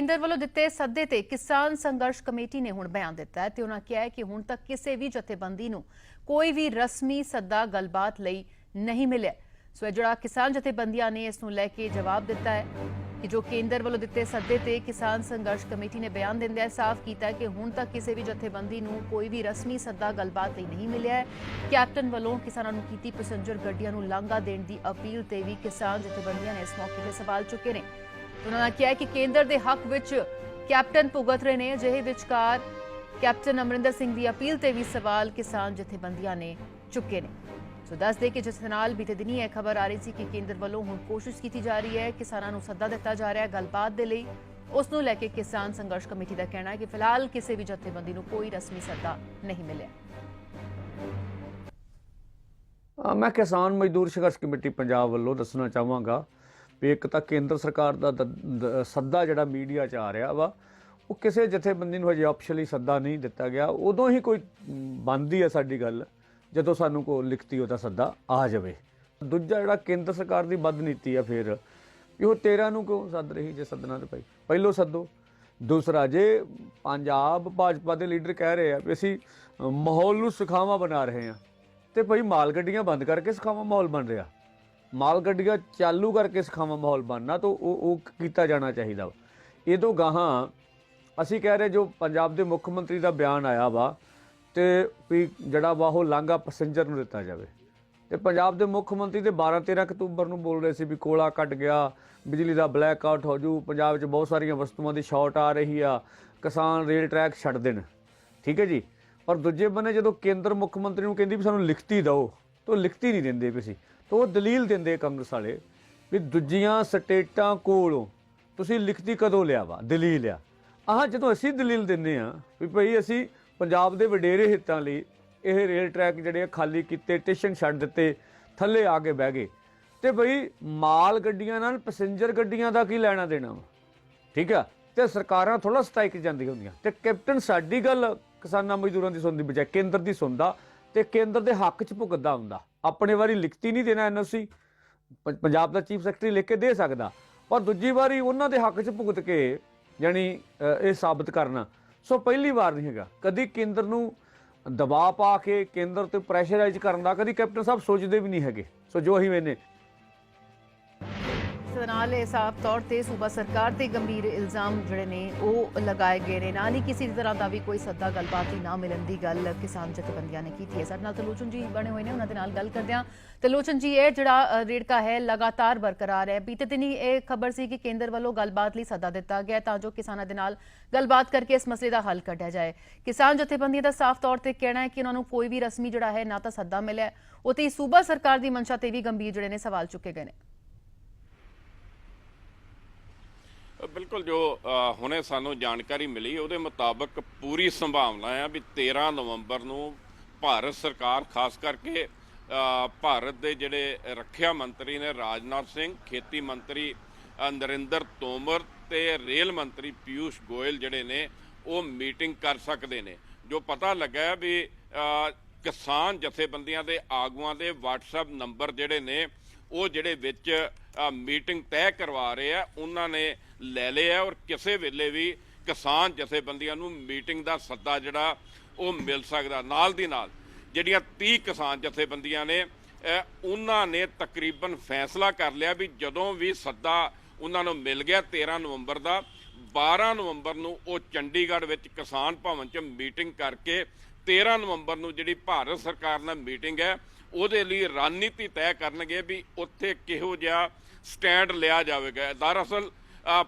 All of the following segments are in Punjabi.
ਕੇਂਦਰ ਵੱਲੋਂ ਦਿੱਤੇ ਸੱਦੇ ਤੇ ਕਿਸਾਨ ਸੰਘਰਸ਼ ਕਮੇਟੀ ਨੇ ਹੁਣ ਬਿਆਨ ਦਿੱਤਾ ਹੈ ਤੇ ਉਹਨਾਂ ਕਿਹਾ ਹੈ ਕਿ ਹੁਣ ਤੱਕ ਕਿਸੇ ਵੀ ਜਥੇਬੰਦੀ ਨੂੰ ਕੋਈ ਵੀ ਰਸਮੀ ਸੱਦਾ ਗੱਲਬਾਤ ਲਈ ਨਹੀਂ ਮਿਲਿਆ। ਸੋ ਇਹ ਜਿਹੜਾ ਕਿਸਾਨ ਜਥੇਬੰਦੀਆਂ ਨੇ ਇਸ ਨੂੰ ਲੈ ਕੇ ਜਵਾਬ ਦਿੱਤਾ ਹੈ ਕਿ ਜੋ ਕੇਂਦਰ ਵੱਲੋਂ ਦਿੱਤੇ ਸੱਦੇ ਤੇ ਕਿਸਾਨ ਸੰਘਰਸ਼ ਕਮੇਟੀ ਨੇ ਬਿਆਨ ਦਿੰਦਿਆਂ ਸਾਫ਼ ਕੀਤਾ ਕਿ ਹੁਣ ਤੱਕ ਕਿਸੇ ਵੀ ਜਥੇਬੰਦੀ ਨੂੰ ਕੋਈ ਵੀ ਰਸਮੀ ਸੱਦਾ ਗੱਲਬਾਤ ਲਈ ਨਹੀਂ ਮਿਲਿਆ ਹੈ। ਕੈਪਟਨ ਵੱਲੋਂ ਕਿਸਾਨਾਂ ਨੂੰ ਕੀਤੀ ਪੈਸੇਂਜਰ ਗੱਡੀਆਂ ਨੂੰ ਲਾਂਘਾ ਦੇਣ ਦੀ ਅਪੀਲ ਤੇ ਵੀ ਕਿਸਾਨ ਜਥੇਬੰਦੀਆਂ ਨੇ ਇਸ ਮੌਕੇ ਤੇ ਸਵਾਲ ਚੁੱਕੇ ਨੇ। ਉਹਨਾਂ ਨੇ ਕਿਹਾ ਕਿ ਕੇਂਦਰ ਦੇ ਹੱਕ ਵਿੱਚ ਕੈਪਟਨ ਭੁਗਤ ਰਹੇ ਨੇ। ਅਜਿਹੇ ਵਿਚਕਾਰ ਕੈਪਟਨ ਅਮਰਿੰਦਰ ਸਿੰਘ ਦੀ ਅਪੀਲ ਤੇ ਵੀ ਸਵਾਲ ਕਿਸਾਨ ਜਥੇਬੰਦੀਆਂ ਨੇ ਚੁੱਕੇ ਨੇ। ਸੋ ਦੱਸ ਦੇ ਕਿ ਜਿਸ ਨਾਲ ਬੀਤੇ ਦਿਨੀ ਇਹ ਖਬਰ ਆ ਰਹੀ ਸੀ ਕਿ ਕੇਂਦਰ ਵੱਲੋਂ ਹੁਣ ਕੋਸ਼ਿਸ਼ ਕੀਤੀ ਜਾ ਰਹੀ ਹੈ, ਕਿਸਾਨਾਂ ਨੂੰ ਸੱਦਾ ਦਿੱਤਾ ਜਾ ਰਿਹਾ ਹੈ। ਗੱਲਬਾਤ ਦੇ ਲਈ ਉਸ ਨੂੰ ਲੈ ਕੇ ਕਿਸਾਨ ਸੰਘਰਸ਼ ਕਮੇਟੀ ਦਾ ਕਹਿਣਾ ਹੈ ਕਿ ਫਿਲਹਾਲ ਕਿਸੇ ਵੀ ਜਥੇਬੰਦੀ ਨੂੰ ਕੋਈ ਰਸਮੀ ਸੱਦਾ ਨਹੀਂ ਮਿਲਿਆ। ਮੈਂ ਕਿਸਾਨ ਮਜ਼ਦੂਰ ਸੰਘਰਸ਼ ਕਮੇਟੀ ਪੰਜਾਬ ਵੱਲੋਂ ਦੱਸਣਾ ਚਾਹਾਂਗਾ ਵੀ ਇੱਕ ਤਾਂ ਕੇਂਦਰ ਸਰਕਾਰ ਦਾ ਦ- ਸੱਦਾ ਜਿਹੜਾ ਮੀਡੀਆ 'ਚ ਆ ਰਿਹਾ ਵਾ, ਉਹ ਕਿਸੇ ਜਥੇਬੰਦੀ ਨੂੰ ਹਜੇ ਆਫੀਸ਼ੀਅਲੀ ਸੱਦਾ ਨਹੀਂ ਦਿੱਤਾ ਗਿਆ। ਉਦੋਂ ਹੀ ਕੋਈ ਬੰਦੀ ਹੈ ਸਾਡੀ ਗੱਲ, ਜਦੋਂ ਸਾਨੂੰ ਕੋ ਲਿਖਤੀ ਉਹਦਾ ਸੱਦਾ ਆ ਜਾਵੇ। ਦੂਜਾ ਜਿਹੜਾ ਕੇਂਦਰ ਸਰਕਾਰ ਦੀ ਬਦਨੀਤੀ ਆ ਫਿਰ, ਵੀ ਉਹ 13 ਨੂੰ ਕਿਉਂ ਸੱਦ ਰਹੀ ਜੇ ਸੱਦਣਾ ਤੇ ਭਾਈ? ਪਹਿਲੋਂ ਸੱਦੋ। ਦੂਸਰਾ, ਜੇ ਪੰਜਾਬ ਭਾਜਪਾ ਦੇ ਲੀਡਰ ਕਹਿ ਰਹੇ ਆ ਵੀ ਅਸੀਂ ਮਾਹੌਲ ਨੂੰ ਸੁਖਾਵਾਂ ਬਣਾ ਰਹੇ ਹਾਂ ਤੇ ਭਾਈ ਮਾਲ ਗੱਡੀਆਂ ਬੰਦ ਕਰਕੇ ਸੁਖਾਵਾਂ ਮਾਹੌਲ ਬਣ ਰਿਹਾ। ਮਾਲ ਗੱਡੀਆਂ ਚਾਲੂ ਕਰਕੇ ਸੁਖਾਵਾਂ ਮਾਹੌਲ ਬਣਨਾ ਤਾਂ ਉਹ ਉਹ ਕੀਤਾ ਜਾਣਾ ਚਾਹੀਦਾ ਵਾ। ਇਹ ਤੋਂ ਗਾਹਾਂ ਅਸੀਂ ਕਹਿ ਰਹੇ ਜੋ ਪੰਜਾਬ ਦੇ ਮੁੱਖ ਮੰਤਰੀ ਦਾ ਬਿਆਨ ਆਇਆ ਵਾ ਤੇ ਵੀ ਜਿਹੜਾ ਵਾ ਉਹ ਲਾਂਘਾ ਪੈਸੇਂਜਰ ਨੂੰ ਦਿੱਤਾ ਜਾਵੇ। ਤੇ ਪੰਜਾਬ ਦੇ ਮੁੱਖ ਮੰਤਰੀ ਤੇ 12 13 ਅਕਤੂਬਰ ਨੂੰ ਬੋਲ ਰਹੇ ਸੀ ਵੀ ਕੋਲਾ ਕੱਟ ਗਿਆ, ਬਿਜਲੀ ਦਾ ਬਲੈਕ ਆਊਟ ਹੋ ਜੂ, ਪੰਜਾਬ 'ਚ ਬਹੁਤ ਸਾਰੀਆਂ ਵਸਤੂਆਂ ਦੀ ਸ਼ਾਰਟ ਆ ਰਹੀ ਆ, ਕਿਸਾਨ ਰੇਲ ਟਰੈਕ ਛੱਡ ਦੇਣ। ਠੀਕ ਹੈ ਜੀ? ਪਰ ਦੂਜੇ ਬੰਨੇ ਜਦੋਂ ਕੇਂਦਰ ਮੁੱਖ ਮੰਤਰੀ ਨੂੰ ਕਹਿੰਦੀ ਵੀ ਸਾਨੂੰ ਲਿਖਤੀ ਦਿਓ, ਤਾਂ ਉਹ ਲਿਖਤੀ ਨਹੀਂ ਦਿੰਦੇ ਪਏ ਸੀ। ਤਾਂ ਉਹ ਦਲੀਲ ਦਿੰਦੇ ਕਾਂਗਰਸ ਵਾਲੇ ਵੀ ਦੂਜੀਆਂ ਸਟੇਟਾਂ ਕੋਲੋਂ ਤੁਸੀਂ ਲਿਖਤੀ ਕਦੋਂ ਲਿਆ ਵਾ? ਦਲੀਲ ਆ ਆਹ ਜਦੋਂ ਅਸੀਂ ਦਲੀਲ ਦਿੰਦੇ ਆ ਵੀ ਭਈ ਅਸੀਂ ਪੰਜਾਬ ਦੇ ਵਡੇਰੇ ਹਿੱਤਾਂ ਲਈ ਇਹ ਰੇਲ ਟਰੈਕ ਜਿਹੜੇ ਆ ਖਾਲੀ ਕੀਤੇ, ਸਟੇਸ਼ਨ ਛੱਡ ਦਿੱਤੇ, ਥੱਲੇ ਆ ਕੇ ਬਹਿ ਗਏ। ਤੇ ਭਈ ਮਾਲ ਗੱਡੀਆਂ ਨਾਲ ਪੈਸੇਂਜਰ ਗੱਡੀਆਂ ਦਾ ਕੀ ਲੈਣਾ ਦੇਣਾ ਵਾ? ਠੀਕ ਆ? ਤੇ ਸਰਕਾਰਾਂ ਥੋੜਾ ਸਟ੍ਰਾਈਕ ਜਾਂਦੀਆਂ ਹੁੰਦੀਆਂ। ਤੇ ਕੈਪਟਨ ਸਾਡੀ ਗੱਲ ਕਿਸਾਨਾਂ ਮਜ਼ਦੂਰਾਂ ਦੀ ਸੁਣਦੀ ਬਜਾਏ ਕੇਂਦਰ ਦੀ ਸੁਣਦਾ ਤੇ ਕੇਂਦਰ ਦੇ ਹੱਕ 'ਚ ਭੁਗਤਦਾ ਹੁੰਦਾ। ਆਪਣੇ ਵਾਰੀ ਲਿਖਤੀ ਨਹੀਂ ਦੇਣਾ ਐਨਓਸੀ। ਪੰਜਾਬ ਦਾ ਚੀਫ ਸੈਕਟਰੀ ਲਿਖ ਕੇ ਦੇ ਸਕਦਾ। ਪਰ ਦੂਜੀ ਵਾਰੀ ਉਹਨਾਂ ਦੇ ਹੱਕ 'ਚ ਭੁਗਤ ਕੇ, ਯਾਨੀ ਇਹ ਸਾਬਤ ਕਰਨਾ। ਸੋ ਪਹਿਲੀ ਵਾਰ ਨਹੀਂ ਹੈਗਾ। ਕਦੀ ਕੇਂਦਰ ਨੂੰ ਦਬਾਅ ਪਾ ਕੇ ਕੇਂਦਰ ਤੇ ਪ੍ਰੈਸ਼ਰਾਈਜ਼ ਕਰਨ ਦਾ, ਕਦੀ ਕੈਪਟਨ ਸਾਹਿਬ ਸੋਚਦੇ ਵੀ ਨਹੀਂ ਹੈਗੇ। ਸੋ ਜੋ ਅਸੀਂ ਮੈਨੇ ਦੇ ਨਾਲ ਇਹ ਸਾਫ਼ ਤੌਰ ਤੇ ਸੂਬਾ ਸਰਕਾਰ ਤੇ ਗੰਭੀਰ ਇਲਜ਼ਾਮ ਜਿਹੜੇ ਨੇ ਉਹ ਲਗਾਏ ਗਏ ਨੇ। ਨਾਲ ਹੀ ਕਿਸੇ ਤਰ੍ਹਾਂ ਦਾ ਵੀ ਕੋਈ ਸੱਦਾ ਗੱਲਬਾਤ ਹੀ ਨਾ ਮਿਲਣ ਦੀ ਗੱਲ ਕਿਸਾਨ ਜਥੇਬੰਦੀਆਂ ਨੇ ਕੀਤੀ ਹੈ। ਸਾਡੇ ਨਾਲ ਤਲੋਚਨ ਜੀ ਬਣੇ ਹੋਏ ਨੇ ਉਹਨਾਂ ਦੇ ਨਾਲ ਗੱਲ ਕਰਦੇ ਹਾਂ। ਤਲੋਚਨ ਜੀ ਇਹ ਜਿਹੜਾ ਰੇੜਕਾ ਹੈ ਲਗਾਤਾਰ ਬਰਕਰਾਰ ਹੈ। ਬੀਤੇ ਦਿਨੀ ਇਹ ਖਬਰ ਸੀ ਕਿ ਕੇਂਦਰ ਵੱਲੋਂ ਗੱਲਬਾਤ ਲਈ ਸੱਦਾ ਦਿੱਤਾ ਗਿਆ ਤਾਂ ਜੋ ਕਿਸਾਨਾਂ ਦੇ ਨਾਲ ਗੱਲਬਾਤ ਕਰਕੇ ਇਸ ਮਸਲੇ ਦਾ ਹੱਲ ਕੱਢਿਆ ਜਾਏ। ਕਿਸਾਨ ਜਥੇਬੰਦੀਆਂ ਦਾ ਸਾਫ਼ ਤੌਰ ਤੇ ਕਹਿਣਾ ਹੈ ਕਿ ਉਹਨਾਂ ਨੂੰ ਕੋਈ ਵੀ ਰਸਮੀ ਜਿਹੜਾ ਹੈ ਨਾ ਤਾਂ ਸੱਦਾ ਮਿਲਿਆ ਹੈ, ਉਤੇ ਹੀ ਸੂਬਾ ਸਰਕਾਰ ਦੀ ਮਨਸ਼ਾ ਤੇ ਵੀ ਗੰਭੀਰ ਜਿਹੜੇ ਨੇ ਸਵਾਲ ਚੁੱਕੇ ਗਏ ਨੇ। ਬਿਲਕੁਲ ਜੋ ਹੁਣੇ ਸਾਨੂੰ ਜਾਣਕਾਰੀ ਮਿਲੀ, ਉਹਦੇ ਮੁਤਾਬਕ ਪੂਰੀ ਸੰਭਾਵਨਾ ਹੈ ਵੀ 13 ਨਵੰਬਰ ਨੂੰ ਭਾਰਤ ਸਰਕਾਰ, ਖਾਸ ਕਰਕੇ ਭਾਰਤ ਦੇ ਜਿਹੜੇ ਰੱਖਿਆ ਮੰਤਰੀ ਨੇ ਰਾਜਨਾਥ ਸਿੰਘ, ਖੇਤੀ ਮੰਤਰੀ ਨਰਿੰਦਰ ਤੋਮਰ ਤੇ ਰੇਲ ਮੰਤਰੀ ਪਿਊਸ਼ ਗੋਇਲ ਜਿਹੜੇ ਨੇ, ਉਹ ਮੀਟਿੰਗ ਕਰ ਸਕਦੇ ਨੇ। ਜੋ ਪਤਾ ਲੱਗਾ ਵੀ ਕਿਸਾਨ ਜਥੇਬੰਦੀਆਂ ਦੇ ਆਗੂਆਂ ਦੇ WhatsApp ਨੰਬਰ ਜਿਹੜੇ ਨੇ, ਉਹ ਜਿਹੜੇ ਵਿੱਚ ਮੀਟਿੰਗ ਤੈਅ ਕਰਵਾ ਰਹੇ ਆ, ਉਹਨਾਂ ਨੇ ਲੈ ਲਏ ਆ ਔਰ ਕਿਸੇ ਵੇਲੇ ਵੀ ਕਿਸਾਨ ਜਥੇਬੰਦੀਆਂ ਨੂੰ ਮੀਟਿੰਗ ਦਾ ਸੱਦਾ ਜਿਹੜਾ, ਉਹ ਮਿਲ ਸਕਦਾ। ਨਾਲ ਦੀ ਨਾਲ ਜਿਹੜੀਆਂ 30 ਕਿਸਾਨ ਜਥੇਬੰਦੀਆਂ ਨੇ ਉਹਨਾਂ ਨੇ ਤਕਰੀਬਨ ਫੈਸਲਾ ਕਰ ਲਿਆ ਵੀ ਜਦੋਂ ਵੀ ਸੱਦਾ ਉਹਨਾਂ ਨੂੰ ਮਿਲ ਗਿਆ 13 ਨਵੰਬਰ ਦਾ 12 ਨਵੰਬਰ ਨੂੰ ਉਹ ਚੰਡੀਗੜ੍ਹ ਵਿੱਚ ਕਿਸਾਨ ਭਵਨ 'ਚ ਮੀਟਿੰਗ ਕਰਕੇ 13 ਨਵੰਬਰ ਨੂੰ ਜਿਹੜੀ ਭਾਰਤ ਸਰਕਾਰ ਨਾਲ ਮੀਟਿੰਗ ਹੈ ਉਹਦੇ ਲਈ ਰਣਨੀਤੀ ਤੈਅ ਕਰਨਗੇ ਵੀ ਉੱਥੇ ਕਿਹੋ ਜਿਹਾ ਸਟੈਂਡ ਲਿਆ ਜਾਵੇਗਾ। ਦਰਅਸਲ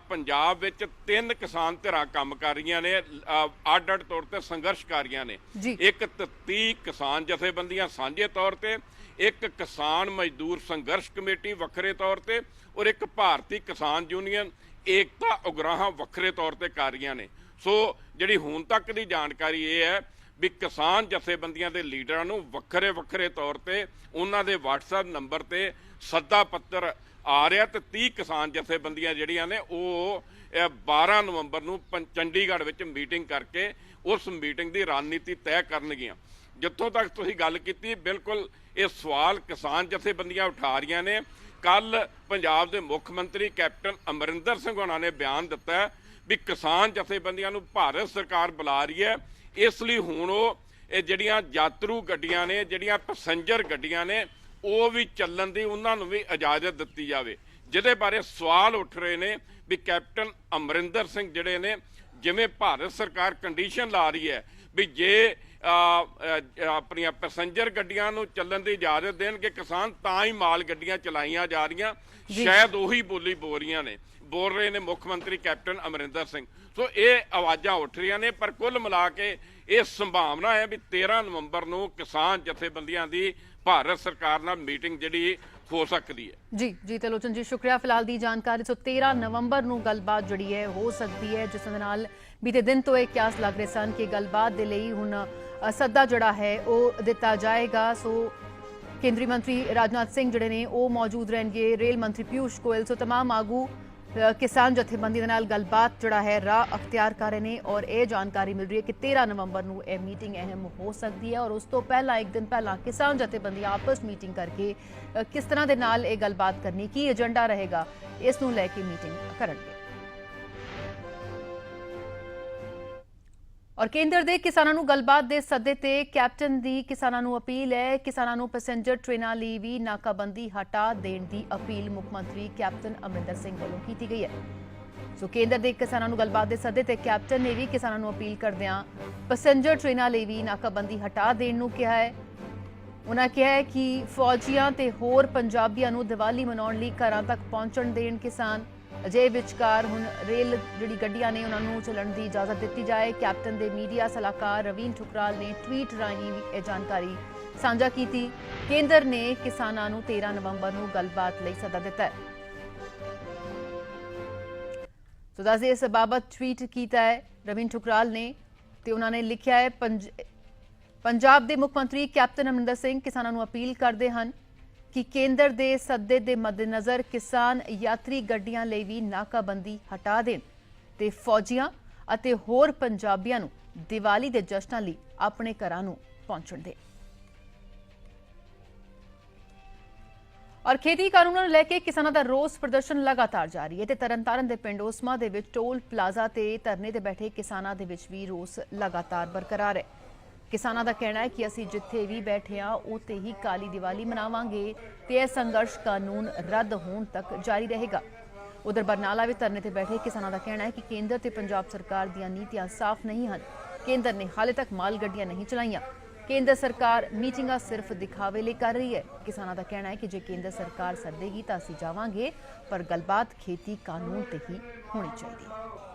ਪੰਜਾਬ ਵਿੱਚ ਤਿੰਨ ਕਿਸਾਨ ਧਿਰਾਂ ਕੰਮ ਕਰ ਰਹੀਆਂ ਨੇ ਅ, ਅੱਡ-ਅੱਡ ਤੌਰ ਤੇ ਸੰਘਰਸ਼ਕਾਰੀਆਂ ਨੇ। ਜੀ। ਇੱਕ 30 ਕਿਸਾਨ ਜਥੇਬੰਦੀਆਂ ਸਾਂਝੇ ਤੌਰ ਤੇ ਇੱਕ ਕਿਸਾਨ ਮਜ਼ਦੂਰ ਸੰਘਰਸ਼ ਕਮੇਟੀ ਵੱਖਰੇ ਤੌਰ ਤੇ ਔਰ ਇੱਕ ਭਾਰਤੀ ਕਿਸਾਨ ਯੂਨੀਅਨ ਏਕਤਾ ਉਗਰਾਹਾਂ ਵੱਖਰੇ ਤੌਰ ਤੇ ਕਰ ਰਹੀਆਂ ਨੇ। ਸੋ ਜਿਹੜੀ ਹੁਣ ਤੱਕ ਦੀ ਜਾਣਕਾਰੀ ਇਹ ਹੈ ਵੀ ਕਿਸਾਨ ਜਥੇਬੰਦੀਆਂ ਦੇ ਲੀਡਰਾਂ ਨੂੰ ਵੱਖਰੇ ਵੱਖਰੇ ਤੌਰ ਤੇ ਉਹਨਾਂ ਦੇ WhatsApp ਨੰਬਰ ਤੇ ਸੱਦਾ ਪੱਤਰ ਆ ਰਿਹਾ ਤੇ 30 ਕਿਸਾਨ ਜਥੇਬੰਦੀਆਂ ਜਿਹੜੀਆਂ ਨੇ ਉਹ, ਇਹ 12 ਨਵੰਬਰ ਨੂੰ ਪੰ- ਚੰਡੀਗੜ੍ਹ ਵਿੱਚ ਮੀਟਿੰਗ ਕਰਕੇ ਉਸ ਮੀਟਿੰਗ ਦੀ ਰਣਨੀਤੀ ਤੈਅ ਕਰਨਗੀਆਂ। ਜਿੱਥੋਂ ਤੱਕ ਤੁਸੀਂ ਗੱਲ ਕੀਤੀ, ਬਿਲਕੁਲ ਇਹ ਸਵਾਲ ਕਿਸਾਨ ਜਥੇਬੰਦੀਆਂ ਉਠਾ ਰਹੀਆਂ ਨੇ। ਕੱਲ ਪੰਜਾਬ ਦੇ ਮੁੱਖ ਮੰਤਰੀ ਕੈਪਟਨ ਅਮਰਿੰਦਰ ਸਿੰਘ ਹੋਣਾ ਨੇ ਬਿਆਨ ਦਿੱਤਾ ਵੀ ਕਿਸਾਨ ਜਥੇਬੰਦੀਆਂ ਨੂੰ ਭਾਰਤ ਸਰਕਾਰ ਬੁਲਾ ਰਹੀ ਹੈ। ਇਸ ਲਈ ਹੁਣ ਉਹ ਇਹ ਜਿਹੜੀਆਂ ਯਾਤਰੂ ਗੱਡੀਆਂ ਨੇ ਜਿਹੜੀਆਂ ਪੈਸੇਂਜਰ ਗੱਡੀਆਂ ਨੇ ਉਹ ਵੀ ਚੱਲਣ ਦੀ ਉਹਨਾਂ ਨੂੰ ਵੀ ਇਜਾਜ਼ਤ ਦਿੱਤੀ ਜਾਵੇ। ਜਿਹਦੇ ਬਾਰੇ ਸਵਾਲ ਉੱਠ ਰਹੇ ਨੇ ਵੀ ਕੈਪਟਨ ਅਮਰਿੰਦਰ ਸਿੰਘ ਜਿਹੜੇ ਨੇ ਜਿਵੇਂ ਭਾਰਤ ਸਰਕਾਰ ਕੰਡੀਸ਼ਨ ਲਾ ਰਹੀ ਹੈ ਵੀ ਜੇ ਆਪਣੀਆਂ ਪੈਸੇਂਜਰ ਗੱਡੀਆਂ ਨੂੰ ਚੱਲਣ ਦੀ ਇਜਾਜ਼ਤ ਦੇਣਗੇ ਕਿਸਾਨ ਤਾਂ ਹੀ ਮਾਲ ਗੱਡੀਆਂ ਚਲਾਈਆਂ ਜਾ ਰਹੀਆਂ ਸ਼ਾਇਦ ਉਹੀ ਬੋਲੀ ਬੋਲ ਰਹੀਆਂ ਨੇ। ਬੋਲ ਰਹੇ ਨੇ ਮੁੱਖ ਮੰਤਰੀ ਕੈਪਟਨ ਅਮਰਿੰਦਰ ਸਿੰਘ ਸੋ ਇਹ ਆਵਾਜ਼ਾਂ ਉੱਠ ਰਹੀਆਂ ਨੇ ਪਰ ਕੁੱਲ ਮਿਲਾ ਕੇ ਇਹ ਸੰਭਾਵਨਾ ਹੈ ਵੀ 13 ਨਵੰਬਰ ਨੂੰ ਕਿਸਾਨ ਜਥੇਬੰਦੀਆਂ ਦੀ ਭਾਰਤ ਸਰਕਾਰ ਨਾਲ ਮੀਟਿੰਗ ਜਿਹੜੀ ਹੋ ਸਕਦੀ ਹੈ ਜੀ ਜੀ ਤਲੋਚਨ ਜੀ ਸ਼ੁਕਰੀਆ ਫਿਲਹਾਲ ਦੀ ਜਾਣਕਾਰੀ ਸੋ 13 ਨਵੰਬਰ ਨੂੰ ਗੱਲਬਾਤ ਜਿਹੜੀ ਹੈ ਹੋ ਸਕਦੀ ਹੈ ਜਿਸ ਦੇ ਨਾਲ ਬੀਤੇ ਦਿਨ ਤੋਂ ਇਹ ਕਿਆਸ ਲੱਗ ਰਹੇ ਸਨ ਕਿ ਗੱਲਬਾਤ ਦੇ ਲਈ ਹੁਣ ਅ, ਸੱਦਾ ਜਿਹੜਾ ਹੈ ਉਹ ਦਿੱਤਾ ਜਾਏਗਾ ਸੋ ਕੇਂਦਰੀ ਮੰਤਰੀ ਰਾਜਨਾਥ ਸਿੰਘ ਜਿਹੜੇ ਨੇ ਉਹ ਮੌਜੂਦ ਰਹਿਣਗੇ ਰੇਲ ਮੰਤਰੀ ਪਿਊਸ਼ ਗੋਇਲ ਸੋ तमाम ਆਗੂ ਅ, ਕਿਸਾਨ ਜਥੇਬੰਦੀ ਦੇ ਨਾਲ ਗੱਲਬਾਤ ਜਿਹੜਾ ਹੈ, ਰਾਹ ਅਖਤਿਆਰ ਕਰ ਰਹੇ ਨੇ ਔਰ ਇਹ ਜਾਣਕਾਰੀ ਮਿਲ ਰਹੀ ਹੈ ਕਿ 13 ਨਵੰਬਰ ਨੂੰ ਇਹ ਮੀਟਿੰਗ ਅਹਿਮ ਹੋ ਸਕਦੀ ਹੈ ਔਰ ਉਸ ਤੋਂ ਪਹਿਲਾਂ, ਇੱਕ ਦਿਨ ਪਹਿਲਾਂ ਕਿਸਾਨ ਜਥੇਬੰਦੀਆਂ ਆਪਸ ਮੀਟਿੰਗ ਕਰਕੇ ਕਿਸ ਤਰ੍ਹਾਂ ਦੇ ਨਾਲ ਇਹ ਗੱਲਬਾਤ ਕਰਨੀ, ਕੀ ਏਜੰਡਾ ਰਹੇਗਾ, ਇਸ ਨੂੰ ਲੈ ਕੇ ਮੀਟਿੰਗ ਕਰਨਗੇ। ਔਰ ਕੇਂਦਰ ਦੇ ਕਿਸਾਨਾਂ ਨੂੰ ਗੱਲਬਾਤ ਦੇ ਸੱਦੇ ਤੇ ਕੈਪਟਨ ਦੀ ਕਿਸਾਨਾਂ ਨੂੰ ਅਪੀਲ ਹੈ। ਕਿਸਾਨਾਂ ਨੂੰ ਪੈਸੇਂਜਰ ਟ੍ਰੇਨਾਂ ਲਈ ਵੀ ਨਾਕਾਬੰਦੀ ਹਟਾ ਦੇਣ ਦੀ ਅਪੀਲ ਮੁੱਖ ਮੰਤਰੀ ਕੈਪਟਨ ਅਮਰਿੰਦਰ ਸਿੰਘ ਵੱਲੋਂ ਕੀਤੀ ਗਈ ਹੈ। ਸੋ ਕੇਂਦਰ ਦੇ ਕਿਸਾਨਾਂ ਨੂੰ ਗੱਲਬਾਤ ਦੇ ਸੱਦੇ ਤੇ ਕੈਪਟਨ ਨੇ ਵੀ ਕਿਸਾਨਾਂ ਨੂੰ ਅਪੀਲ ਕਰਦਿਆਂ ਪੈਸੇਂਜਰ ਟ੍ਰੇਨਾਂ ਲਈ ਵੀ ਨਾਕਾਬੰਦੀ ਹਟਾ ਦੇਣ ਨੂੰ ਕਿਹਾ ਹੈ। ਉਹਨਾਂ ਕਿਹਾ ਹੈ ਕਿ ਫੌਜੀਆਂ ਤੇ ਹੋਰ ਪੰਜਾਬੀਆਂ ਨੂੰ ਦੀਵਾਲੀ ਮਨਾਉਣ ਲਈ ਘਰਾਂ ਤੱਕ ਪਹੁੰਚਣ ਦੇਣ ਕਿਸਾਨ ਅਜੇ ਵਿਚਕਾਰ ਹੁਣ ਰੇਲ ਜਿਹੜੀ ਗੱਡੀਆਂ ਨੇ ਉਹਨਾਂ ਨੂੰ ਚੱਲਣ ਦੀ ਇਜਾਜ਼ਤ ਦਿੱਤੀ ਜਾਏ। ਕੈਪਟਨ ਦੇ ਮੀਡੀਆ ਸਲਾਹਕਾਰ ਰਵੀਨ ਠੁਕਰਾਲ ਨੇ ਟਵੀਟ ਰਾਹੀਂ ਵੀ ਇਹ ਜਾਣਕਾਰੀ ਸਾਂਝਾ ਕੀਤੀ। ਕੇਂਦਰ ਨੇ ਕਿਸਾਨਾਂ ਨੂੰ 13 ਨਵੰਬਰ ਨੂੰ ਗੱਲਬਾਤ ਲਈ ਸੱਦਾ ਦਿੱਤਾ ਹੈ। ਸੋ ਦੱਸਦੇ ਇਸ ਬਾਬਤ ਟਵੀਟ ਕੀਤਾ ਹੈ ਰਵੀਨ ਠੁਕਰਾਲ ਨੇ ਤੇ ਉਹਨਾਂ ਨੇ ਲਿਖਿਆ ਹੈ ਪੰਜਾਬ ਦੇ ਮੁੱਖ ਮੰਤਰੀ ਕੈਪਟਨ ਅਮਰਿੰਦਰ ਸਿੰਘ ਕਿਸਾਨਾਂ ਨੂੰ ਅਪੀਲ ਕਰਦੇ ਹਨ ਕਿ ਕੇਂਦਰ ਦੇ ਸੱਦੇ ਦੇ ਮੱਦੇਨਜ਼ਰ ਕਿਸਾਨ ਯਾਤਰੀ ਗੱਡੀਆਂ ਲਈ ਵੀ ਨਾਕਾਬੰਦੀ ਹਟਾ ਦੇਣ ਤੇ ਫੌਜੀਆਂ ਅਤੇ ਹੋਰ ਪੰਜਾਬੀਆਂ ਨੂੰ ਦੀਵਾਲੀ ਦੇ ਜਸ਼ਨਾਂ ਲਈ ਆਪਣੇ ਘਰਾਂ ਨੂੰ ਪਹੁੰਚਣ ਦੇ। ਔਰ ਖੇਤੀ ਕਾਨੂੰਨਾਂ ਨੂੰ ਲੈ ਕੇ ਕਿਸਾਨਾਂ ਦਾ ਰੋਸ ਪ੍ਰਦਰਸ਼ਨ ਲਗਾਤਾਰ ਜਾਰੀ ਹੈ ਤੇ ਤਰਨਤਾਰਨ ਦੇ ਪਿੰਡ ਓਸਮਾ ਦੇ ਵਿੱਚ ਟੋਲ ਪਲਾਜ਼ਾ ਤੇ ਧਰਨੇ ਤੇ ਬੈਠੇ ਕਿਸਾਨਾਂ ਦੇ ਵਿੱਚ ਵੀ ਰੋਸ ਲਗਾਤਾਰ ਬਰਕਰਾਰ ਹੈ। ਕਿਸਾਨਾਂ ਦਾ ਕਹਿਣਾ ਹੈ ਕਿ ਅਸੀਂ ਜਿੱਥੇ ਵੀ ਬੈਠੇ ਆ ਉੱਥੇ ਹੀ ਕਾਲੀ ਦੀਵਾਲੀ ਮਨਾਵਾਂਗੇ ਤੇ ਇਹ ਸੰਘਰਸ਼ ਕਾਨੂੰਨ ਰੱਦ ਹੋਣ ਤੱਕ ਜਾਰੀ ਰਹੇਗਾ। ਉਧਰ ਬਰਨਾਲਾ ਵੀ ਧਰਨੇ ਤੇ ਬੈਠੇ ਕਿਸਾਨਾਂ ਦਾ ਕਹਿਣਾ ਹੈ ਕਿ ਕੇਂਦਰ ਤੇ ਪੰਜਾਬ ਸਰਕਾਰ ਦੀਆਂ ਨੀਤੀਆਂ ਸਾਫ਼ ਨਹੀਂ ਹਨ। ਕੇਂਦਰ ਨੇ ਹਾਲੇ ਤੱਕ ਮਾਲ ਗੱਡੀਆਂ ਨਹੀਂ ਚਲਾਈਆਂ। ਕੇਂਦਰ ਸਰਕਾਰ ਮੀਟਿੰਗਾਂ ਸਿਰਫ ਦਿਖਾਵੇ ਲਈ ਕਰ ਰਹੀ ਹੈ। ਕਿਸਾਨਾਂ ਦਾ ਕਹਿਣਾ ਹੈ ਕਿ ਜੇ ਕੇਂਦਰ ਸਰਕਾਰ ਸੱਦੇਗੀ ਤਾਂ ਅਸੀਂ ਜਾਵਾਂਗੇ, ਪਰ ਗੱਲਬਾਤ ਖੇਤੀ ਕਾਨੂੰਨ ਤੇ ਹੀ ਹੋਣੀ ਚਾਹੀਦੀ ਹੈ।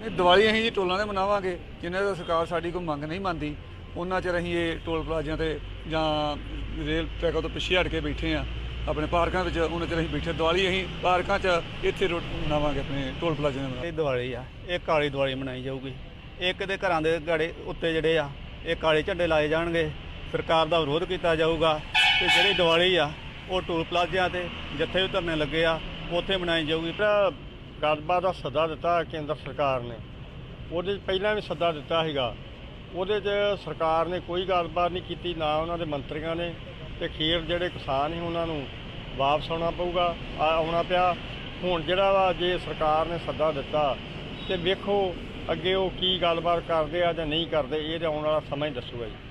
ਨਹੀਂ, ਦੀਵਾਲੀ ਅਸੀਂ ਜੀ ਟੋਲਾਂ ਦੇ ਮਨਾਵਾਂਗੇ। ਜਿੰਨੇ ਦਾ ਸਰਕਾਰ ਸਾਡੀ ਕੋਈ ਮੰਗ ਨਹੀਂ ਮੰਨਦੀ, ਉਹਨਾਂ ਚਿਰ ਅਸੀਂ ਇਹ ਟੋਲ ਪਲਾਜ਼ਿਆਂ ਤੇ ਜਾਂ ਰੇਲ ਟਰੈਕਾਂ ਤੋਂ ਪਿੱਛੇ ਹਟ ਕੇ ਬੈਠੇ ਆ ਆਪਣੇ ਪਾਰਕਾਂ ਵਿੱਚ ਉਹਨਾਂ ਚਿਰ ਅਸੀਂ ਬੈਠੇ ਦੀਵਾਲੀ ਅਸੀਂ ਪਾਰਕਾਂ 'ਚ ਇੱਥੇ ਰੋ- ਮਨਾਵਾਂਗੇ ਆਪਣੇ ਟੋਲ ਪਲਾਜ਼ਿਆਂ ਦੇ ਇਹ ਦੀਵਾਲੀ ਆ। ਇਹ ਕਾਲੀ ਦੀਵਾਲੀ ਮਨਾਈ ਜਾਊਗੀ। ਇੱਕ ਦੇ ਘਰਾਂ ਦੇ ਗਾੜੇ ਉੱਤੇ ਜਿਹੜੇ ਆ, ਇਹ ਕਾਲੇ ਝੰਡੇ ਲਾਏ ਜਾਣਗੇ। ਸਰਕਾਰ ਦਾ ਵਿਰੋਧ ਕੀਤਾ ਜਾਊਗਾ। ਤੇ ਜਿਹੜੀ ਦੀਵਾਲੀ ਆ, ਉਹ ਟੋਲ ਪਲਾਜ਼ਿਆਂ ਤੇ ਜਿੱਥੇ ਵੀ ਧਰਨੇ ਲੱਗੇ ਆ। ਉੱਥੇ ਮਨਾਈ ਜਾਊਗੀ। ਜਿਹੜਾ ਗੱਲਬਾਤ ਦਾ ਸੱਦਾ ਦਿੱਤਾ ਕੇਂਦਰ ਸਰਕਾਰ ਨੇ। ਉਹਦੇ 'ਚ ਪਹਿਲਾਂ ਵੀ ਸੱਦਾ ਦਿੱਤਾ ਸੀਗਾ। ਉਹਦੇ 'ਚ ਸਰਕਾਰ ਨੇ ਕੋਈ ਗੱਲਬਾਤ ਨਹੀਂ ਕੀਤੀ, ਨਾ ਉਹਨਾਂ ਦੇ ਮੰਤਰੀਆਂ ਨੇ। ਤੇ ਖੀਰ ਜਿਹੜੇ ਕਿਸਾਨ ਸੀ ਉਹਨਾਂ ਨੂੰ ਵਾਪਸ ਆਉਣਾ ਪਊਗਾ ਆਉਣਾ ਪਿਆ। ਹੁਣ ਜਿਹੜਾ ਵਾ ਜੇ ਸਰਕਾਰ ਨੇ ਸੱਦਾ ਦਿੱਤਾ, ਤੇ ਵੇਖੋ ਅੱਗੇ ਉਹ ਕੀ ਗੱਲਬਾਤ ਕਰਦੇ ਆ ਜਾਂ ਨਹੀਂ ਕਰਦੇ, ਇਹ ਤੇ ਆਉਣ ਵਾਲਾ ਸਮਾਂ ਹੀ ਦੱਸੂਗਾ ਜੀ।